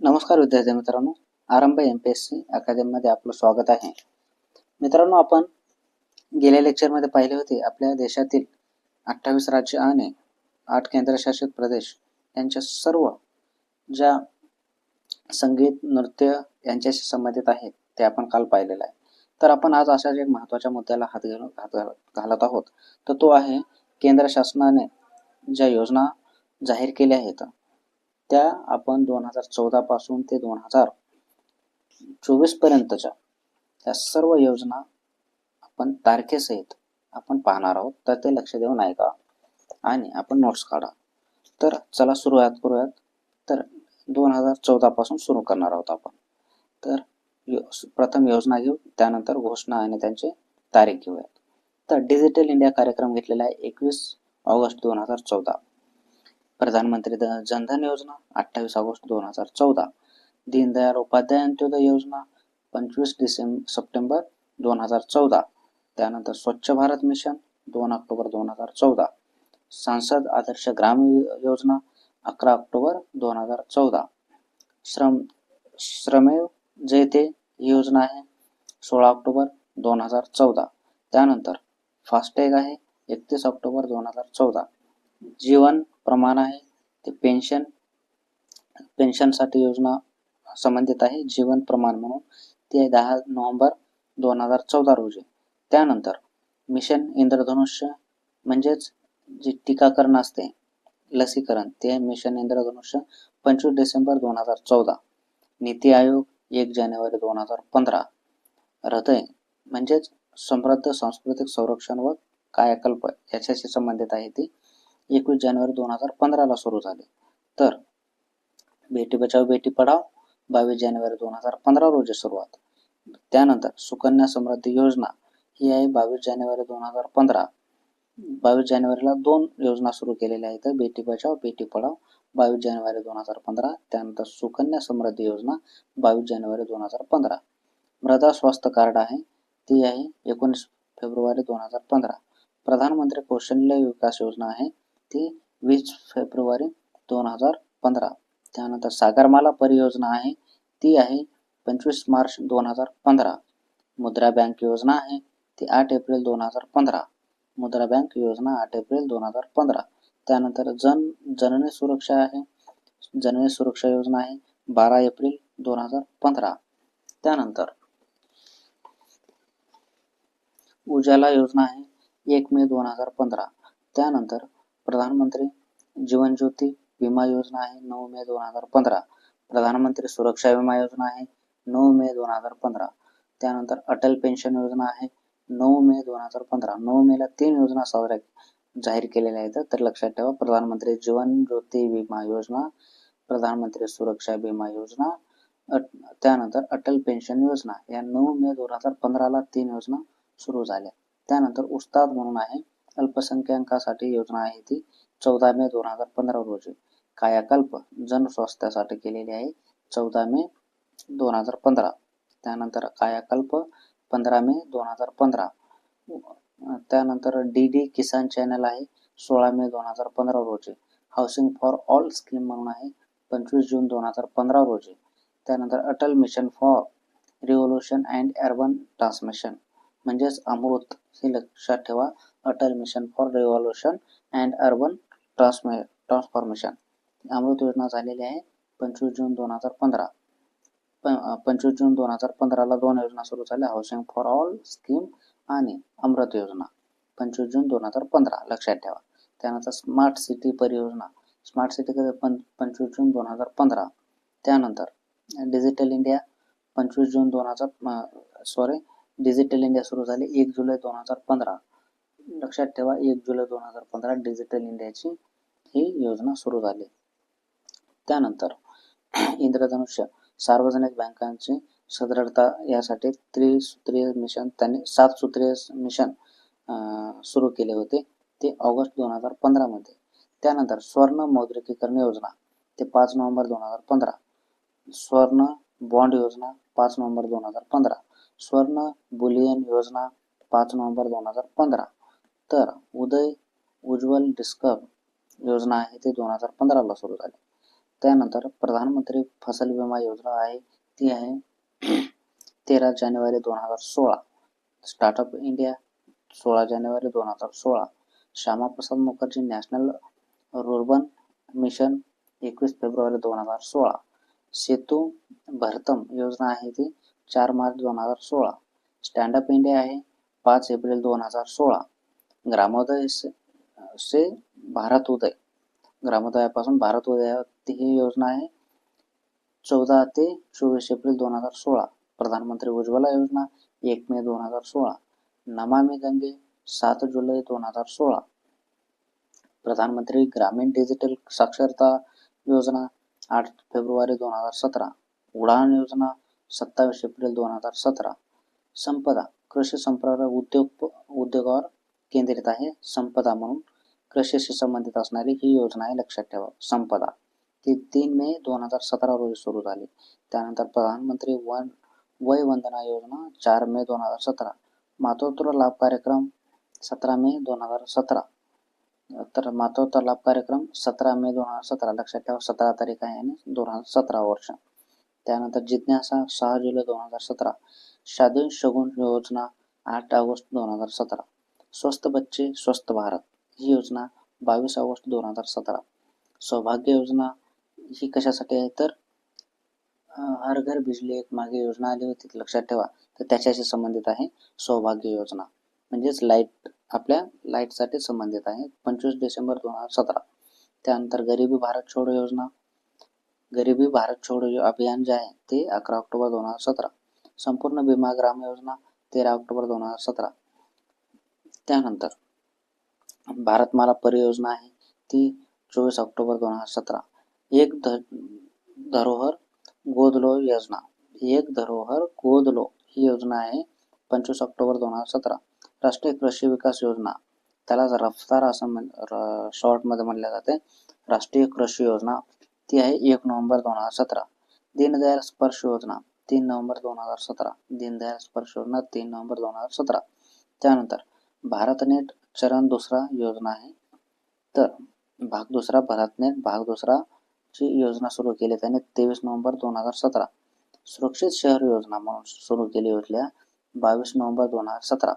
नमस्कार विद्यार्थी मित्रांनो. Aarambh M P S C अकॅडमीमध्ये आपलं स्वागत आहे. मित्रांनो आपण गेल्या लेक्चरमध्ये पाहिले होते आपल्या देशातील अठ्ठावीस राज्य आणि आठ केंद्रशासित प्रदेश यांच्या सर्व ज्या संगीत नृत्य यांच्याशी संबंधित आहेत ते आपण काल पाहिलेलं आहे. तर आपण आज अशाच एक महत्त्वाच्या मुद्द्याला हात घालून हात घालत आहोत. तर तो आहे केंद्र शासनाने ज्या योजना जाहीर केल्या आहेत त्या आपण दोन हजार चौदा पासून ते दोन हजार चोवीस पर्यंतच्या त्या सर्व योजना आपण तारखेसहित आपण पाहणार आहोत. तर ते लक्ष देऊन ऐका आणि आपण नोट्स काढा. तर चला सुरुवात करूयात. तर दोन हजार चौदा पासून सुरू करणार आहोत आपण. तर यो- प्रथम योजना घेऊ. त्यानंतर घोषणा आणि त्यांची तारीख घेऊयात. तर डिजिटल इंडिया कार्यक्रम घेतलेला आहे एकवीस ऑगस्ट दोन हजार चौदा. प्रधानमंत्री द- जनधन योजना अठ्ठावीस ऑगस्ट दोन हजार चौदा. दीनदयाल उपाध्याय अंत्योदय योजना पंचवीस डिसेंबर सप्टेंबर दोन हजार चौदा. त्यानंतर स्वच्छ भारत मिशन दोन ऑक्टोबर दोन हजार चौदा. सांसद आदर्श ग्राम योजना अकरा ऑक्टोबर दोन हजार चौदा. श्रम श्रमेव जयते ही योजना आहे सोळा ऑक्टोबर दोन हजार चौदा. त्यानंतर फास्टॅग आहे एकतीस ऑक्टोबर दोन हजार चौदा. जीवन प्रमाण आहे. ते पेन्शन पेन्शनसाठी योजना संबंधित आहे. जीवन प्रमाण म्हणून ते आहे दहा नोव्हेंबर दोन हजार चौदा रोजी. त्यानंतर मिशन इंद्रधनुष्य म्हणजेच जे टीकाकरण असते लसीकरण ते आहे मिशन इंद्रधनुष्य पंचवीस डिसेंबर दोन हजार चौदा. नीती आयोग एक जानेवारी दोन हजार पंधरा. हृदय म्हणजेच समृद्ध सांस्कृतिक संरक्षण व कायाकल्प याच्याशी संबंधित आहे ती. एकवीस जानेवारी दोन हजार पंधराला सुरू झाले. तर बेटी बचाव बेटी पढाव बावीस जानेवारी दोन हजार पंधरा रोजी सुरुवात. त्यानंतर सुकन्या समृद्धी योजना ही आहे. बावीस जानेवारी दोन हजार पंधरा बावीस जानेवारीला दोन योजना सुरू केलेल्या आहेत. बेटी बचाव बेटी पढाव बावीस जानेवारी दोन हजार पंधरा त्यानंतर सुकन्या समृद्धी योजना बावीस जानेवारी दोन हजार पंधरा. मृदा स्वास्थ्य कार्ड आहे. ती आहे एकोणीस फेब्रुवारी दोन हजार पंधरा. प्रधानमंत्री कौशल्य विकास योजना आहे. ती वीस फेब्रुवारी दोन हजार पंधरा. त्यानंतर सागरमाला परियोजना आहे. ती आहे पंचवीस मार्च दोन हजार पंधरा. मुद्रा बँक योजना आहे. ती आठ एप्रिल दोन हजार पंधरा. मुद्रा बँक योजना आठ एप्रिल दोन हजार पंधरा. त्यानंतर जन जननी सुरक्षा आहे. जननी सुरक्षा योजना आहे. बारा एप्रिल दोन हजार पंधरा. त्यानंतर उजाला योजना आहे. एक मे दोन हजार पंधरा. त्यानंतर प्रधानमंत्री जीवन ज्योती विमा योजना आहे नऊ मे दोन हजार पंधरा. प्रधानमंत्री सुरक्षा विमा योजना आहे नऊ मे दोन हजार पंधरा. त्यानंतर अटल पेन्शन योजना आहे नऊ मे दोन हजार पंधरा. नऊ मेला तीन योजना साजऱ्या जाहीर केलेल्या आहेत. तर लक्षात ठेवा प्रधानमंत्री जीवन ज्योती विमा योजना प्रधानमंत्री सुरक्षा विमा योजना त्यानंतर अटल पेन्शन योजना. या नऊ मे दोन हजार पंधराला तीन योजना सुरू झाल्या. त्यानंतर उस्ताद म्हणून आहे अल्पसंख्याकांसाठी योजना आहे ती चौदा मे दोन हजार पंधरा रोजी. कायाकल्प जनस्वास्थ्यासाठी केलेली आहे चौदा मे दोन हजार पंधरा. त्यानंतर कायाकल्प पंधरा मे दोन हजार पंधरा. त्यानंतर डी डी किसान चॅनल आहे सोळा मे दोन हजार पंधरा रोजी. हाऊसिंग फॉर ऑल स्कीम म्हणून आहे पंचवीस जून दोन हजार पंधरा रोजी. त्यानंतर Atal mission for revolution and urban transmission म्हणजेच अमृत हे लक्षात ठेवा. Atal mission for revolution and urban ट्रान्समे transformation AMRUT योजना झालेली आहे पंचवीस जून दोन हजार पंधरा. पंचवीस जून दोन हजार पंधराला दोन योजना सुरू झाल्या. हाऊसिंग फॉर ऑल स्कीम आणि अमृत योजना. पंचवीस जून दोन हजार पंधरा. लक्षात ठेवा. त्यानंतर स्मार्ट सिटी परियोजना. स्मार्ट सिटी पं पंचवीस जून दोन हजार पंधरा. त्यानंतर डिजिटल इंडिया पंचवीस जून दोन हजार सॉरी डिजिटल इंडिया सुरू झाली एक जुलै दोन हजार पंधरा. लक्षात ठेवा एक जुलै दोन हजार पंधरा डिजिटल इंडियाची ही योजना सुरू झाली. त्यानंतर इंद्रधनुष्य सार्वजनिक बँकांची सदृढता यासाठी त्रिसूत्रीय मिशन त्यांनी सात सूत्रीय मिशन अं, सुरू केले होते ते ऑगस्ट दोन हजार पंधरामध्ये त्यानंतर स्वर्ण मौद्रिकीकरण योजना ते पाच नोव्हेंबर दोन हजार पंधरा. स्वर्ण बॉन्ड योजना पाच नोव्हेंबर दोन हजार पंधरा. स्वर्ण बुलियन योजना पाच नोव्हेंबर दोन हजार पंधरा. तर उदय उज्ज्वल डिस्कव योजना आहे ते दोन हजार पंधराला सुरू झाली. त्यानंतर प्रधानमंत्री फसल विमा योजना आहे ती आहे तेरा जानेवारी दोन हजार सोळा. स्टार्टअप इंडिया सोळा जानेवारी दोन हजार सोळा. Shyama Prasad Mukherjee national rurban mission एकवीस फेब्रुवारी दोन हजार सोळा. सेतू भरतम योजना आहे ती चार मार्च दोन हजार सोळा. स्टँडअप इंडिया आहे पाच एप्रिल दोन हजार सोळा. ग्रामोदय से, से भारत उदय ग्रामोदयापासून भारत उदय ही योजना आहे. चौदा ते चोवीस एप्रिल दोन हज़ार सोळा प्रधानमंत्री उज्ज्वला योजना एक मे दोन हज़ार सोळा नमामि गंगे सात जुलै दोन हज़ार सोळा प्रधानमंत्री ग्रामीण डिजिटल साक्षरता योजना आठ फेब्रुवारी दोन हज़ार सतरा उडान योजना सत्तावीस एप्रिल दोन हज़ार सतरा संपदा कृषी संप्रदाय उद्योग उद्योगावर केंद्रित आहे. संपदा म्हणून कृषीशी संबंधित असणारी ही योजना आहे लक्षात ठेवा. संपदा. ती तीन मे दोन हजार सतरा रोजी सुरू झाली. त्यानंतर प्रधानमंत्री वन वय वंदना योजना चार मे दोन हजार सतरा. मातोत्र लाभ कार्यक्रम सतरा मे दोन हजार सतरा. तर मातोश्र लाभ कार्यक्रम सतरा मे दोन हजार सतरा. लक्षात ठेवा सतरा तारीख आहे आणि दोन हजार सतरा वर्ष. त्यानंतर जिज्ञासा सहा जुलै दोन हजार सतरा. शादी शगुन योजना आठ ऑगस्ट दोन हजार सतरा. स्वस्थ बच्चे स्वस्थ भारत. ही योजना बावीस ऑगस्ट दोन हजार सतरा. सौभाग्य योजना ही कशासाठी आहे? तर हर घर बिजली एक मागे योजना आली होती लक्षात ठेवा. तर त्याच्याशी संबंधित आहे सौभाग्य योजना. म्हणजेच लाइट आपल्या लाईटसाठी संबंधित आहे. पंचवीस डिसेंबर दोन हजार सतरा. त्यानंतर गरिबी भारत छोडो योजना. गरिबी भारत छोडो यो- अभियान जे आहे ते अकरा ऑक्टोबर दोन हजार सतरा. संपूर्ण विमा ग्राम योजना तेरा ऑक्टोबर दोन हजार सतरा. त्यानंतर भारतमाला परियोजना आहे ती चोवीस ऑक्टोबर दोन हज़ार सतरा. एक धरोहर गोदलो योजना. एक धरोहर गोदलो ही योजना आहे पंचवीस ऑक्टोबर दोन हज़ार सतरा. राष्ट्रीय कृषी विकास योजना. त्यालाच रफ्तार असं म्हण शॉर्टमध्ये म्हणले जाते. राष्ट्रीय कृषी योजना. ती आहे एक नोव्हेंबर दोन हज़ार सतरा. दीनदयाल स्पर्श योजना. तीन नोव्हेंबर दोन हज़ार सतरा. दीनदयाल स्पर्श योजना तीन नोव्हेंबर दोन हज़ार सतरा. त्यानंतर भारतनेट चरण दुसरा योजना आहे. तर भाग दुसरा भारतनेट भाग दुसरा ची योजना सुरू केली त्याने तेवीस नोव्हेंबर दोन हजार सतरा. सुरक्षित शहर योजना म्हणून सुरू केली होत्या बावीस नोव्हेंबर दोन हजार सतरा.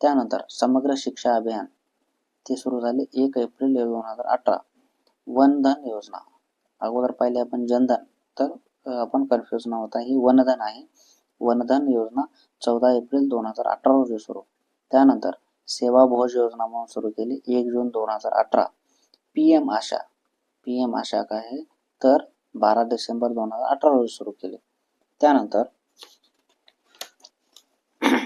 त्यानंतर समग्र शिक्षा अभियान ते सुरू झाले एक एप्रिल दोन हजार अठरा. वनधन योजना अगोदर पाहिले आपण जनधन तर आपण कन्फ्युज न होता ही वनधन आहे. वनधन योजना चौदा एप्रिल दोन हजार अठरा रोजी सुरू. त्यानंतर सेवा भोज योजना म्हणून सुरू केली. एक जून दोन हजार अठरा. P M AASHA. P M AASHA काय आहे? तर बारा डिसेंबर दोन हजार अठरा रोजी सुरू केली. त्यानंतर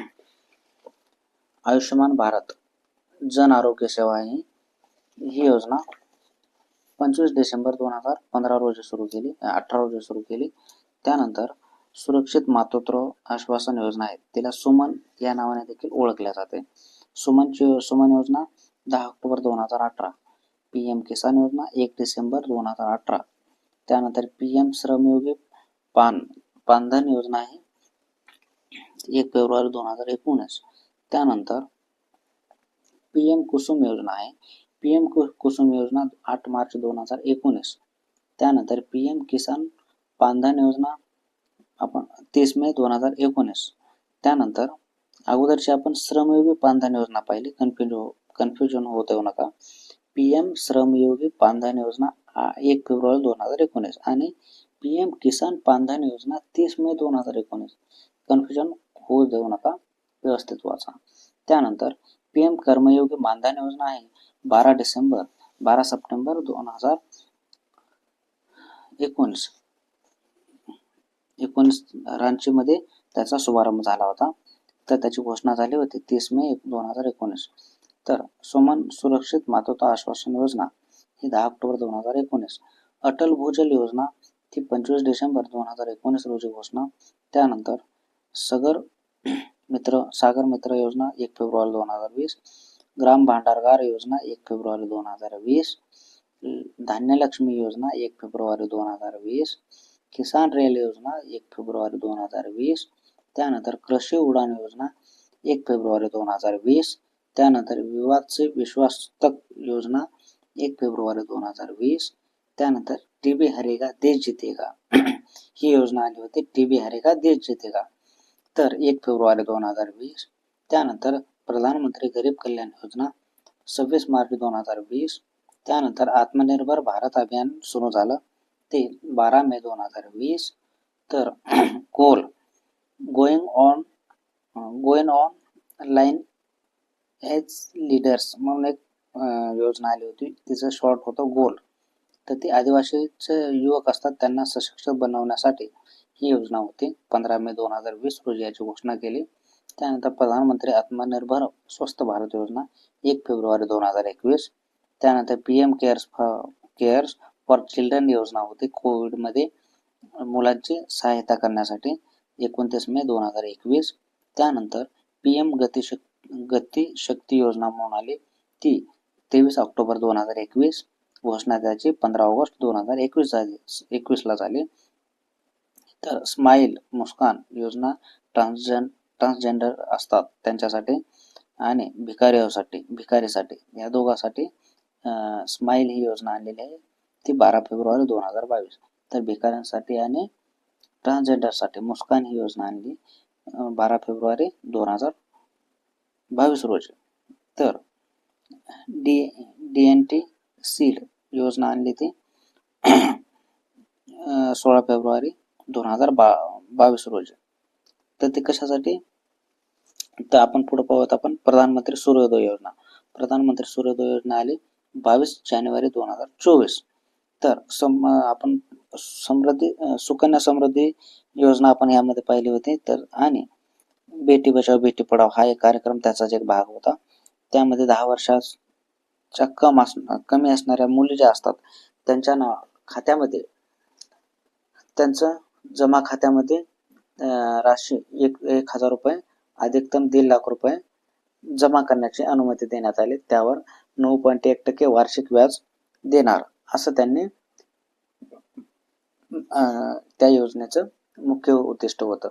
आयुष्यमान भारत जन आरोग्य सेवा ही ही योजना पंचवीस डिसेंबर दोन हजार पंधरा रोजी सुरू केली. अठरा रोजी सुरू केली. त्यानंतर सुरक्षित मातृत्व आश्वासन योजना आहे. तिला सुमन या नावाने देखील ओळखल्या जाते. सुमनची सुमन योजना दहा ऑक्टोबर दोन हज़ार अठरा. पी एम किसान योजना एक डिसेंबर दोन हज़ार अठरा. त्यानंतर पी एम श्रमयोगी पान पानधन योजना आहे. एक फेब्रुवारी दोन हज़ार एकोणीस. त्यानंतर पी एम कुसुम योजना आहे. पी एम कुसुम योजना आठ मार्च दोन हज़ार एकोणीस. त्यानंतर पी एम किसान पानधन योजना आपण तीस मे दोन हज़ार एकोणीस. त्यानंतर अगोदरची आपण श्रमयोगी पानधन योजना पाहिली. कन्फ्युज कन्फ्युजन हो, होत येऊ नका. पी एम श्रमयोगी पानधन योजना एक फेब्रुवारी दोन हजार एकोणीस आणि पी एम किसान पानधन योजना तीस मे दोन हजार एकोणीस. कन्फ्युजन होऊ देऊ नका व्यवस्थित वाचा. त्यानंतर पी एम कर्मयोगी मानधन योजना आहे. बारा डिसेंबर बारा सप्टेंबर दोन हजार एकोणीस. एकोणीस रांचीमध्ये त्याचा शुभारंभ झाला होता. तर त्याची घोषणा झाली होती तीस मे दोन हजार एकोणीस. तर सुमन सुरक्षित मातृत्व आश्वासन योजना ही दहा ऑक्टोबर दोन हजार एकोणीस. अटल भूजल योजना ती पंचवीस डिसेंबर दोन हजार एकोणीस रोजी घोषणा. त्यानंतर सगर मित्र सागर मित्र योजना एक फेब्रुवारी दोन हजार वीस. ग्राम भांडारगार योजना एक फेब्रुवारी दोन हजार वीस. धान्यलक्ष्मी योजना एक फेब्रुवारी दोन हजार वीस. किसान रेल योजना एक फेब्रुवारी दोन हजार वीस. त्यानंतर कृषी उडान योजना एक फेब्रुवारी दोन हजार वीस. त्यानंतर विवाद से विश्वासतक योजना एक फेब्रुवारी दोन हजार वीस. त्यानंतर टी बी हरेगा देश जितेगा. ही योजना आली होती. टी बी हरेगा देश जितेगा. तर एक फेब्रुवारी दोन हजार वीस. त्यानंतर प्रधानमंत्री गरीब कल्याण योजना सव्वीस मार्च दोन हजार वीस. त्यानंतर आत्मनिर्भर भारत अभियान सुरू झालं. ते बारा मे दोन हजार वीस. तर Coal going on going on line as leaders म्हणून एक योजना आली होती. तिचं शॉर्ट होतं गोल तर ती आदिवासीचे युवक असतात त्यांना सशक्त बनवण्यासाठी ही योजना होती. पंधरा मे दोन हजार वीस रोजी याची घोषणा केली. त्यानंतर प्रधानमंत्री आत्मनिर्भर स्वस्त भारत योजना एक फेब्रुवारी दोन हजार एकवीस. त्यानंतर P M cares cares for children योजना होती. कोविडमध्ये मुलांची सहायता करण्यासाठी. एकोणतीस मे दोन हजार एकवीस. त्यानंतर पी एम गतिशक गतिशक्ती योजना म्हणून आली. ती तेवीस ऑक्टोबर दोन हजार एकवीस घोषणा त्याची पंधरा ऑगस्ट दोन हजार एकवीस झाली. एकवीसला झाली. तर स्माईल मुस्कान योजना ट्रान्सजें ट्रान्सजेंडर असतात त्यांच्यासाठी आणि भिकारीसाठी भिकारीसाठी या दोघांसाठी स्माईल ही योजना आणलेली आहे. ती बारा फेब्रुवारी दोन हजार बावीस. तर भिकाऱ्यांसाठी आणि ट्रान्सजेंडरसाठी मुस्कान ही योजना आणली बारा फेब्रुवारी दोन हजार बावीस रोजी. तर D D N T seed योजना आणली ती अं, सोळा फेब्रुवारी दोन हजार बा बावीस रोजी. तर ते कशासाठी? तर आपण पुढे पाहूयात आपण प्रधानमंत्री सूर्योदय योजना. प्रधानमंत्री सूर्योदय योजना आली बावीस जानेवारी दोन हजार चोवीस. तर सम आपण समृद्धी सुकन्या समृद्धी योजना आपण यामध्ये पाहिली होती. तर आणि बेटी बचाव बेटी पढाव हा एक कार्यक्रम त्याचाच एक भाग होता. त्यामध्ये दहा वर्षाच्या कम अस कमी असणाऱ्या मुली ज्या असतात त्यांच्या नाव खात्यामध्ये त्यांचं जमा खात्यामध्ये राशी एक एक हजार रुपये अधिकतम दीड लाख रुपये जमा करण्याची अनुमती देण्यात आली. त्यावर नऊ पॉईंट एक टक्के वार्षिक व्याज देणार. असं त्यांनी त्या योजनेचं मुख्य उद्दिष्ट होतं.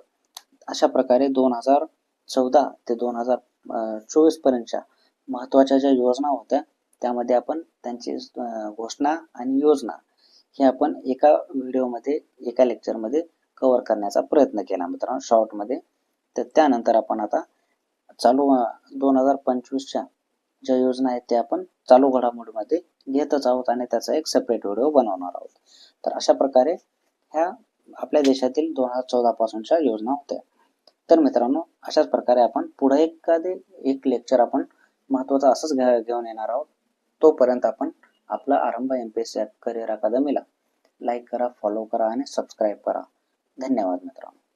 अशा प्रकारे दोन हजार चौदा ते दोन हजार चोवीस पर्यंतच्या महत्त्वाच्या ज्या योजना होत्या त्यामध्ये आपण त्यांची घोषणा आणि योजना हे आपण एका व्हिडिओमध्ये एका लेक्चरमध्ये कव्हर करण्याचा प्रयत्न केला मित्रांनो शॉर्टमध्ये. तर त्यानंतर आपण आता चालू दोन हजार पंचवीसच्या ज्या योजना आहेत त्या आपण चालू घडामोडीमध्ये घेतच आहोत आणि त्याचा एक सेपरेट व्हिडिओ बनवणार आहोत. तर अशा प्रकारे ह्या आपल्या देशातील दोन हजार चौदा पासूनच्या योजना होत्या. तर मित्रांनो अशाच प्रकारे आपण पुढे एखादे एक लेक्चर आपण महत्वाचं असंच घ्या घेऊन येणार आहोत. तोपर्यंत आपण आपला Aarambh M P S C career अकादमीला like करा फॉलो करा आणि सबस्क्राईब करा. धन्यवाद मित्रांनो.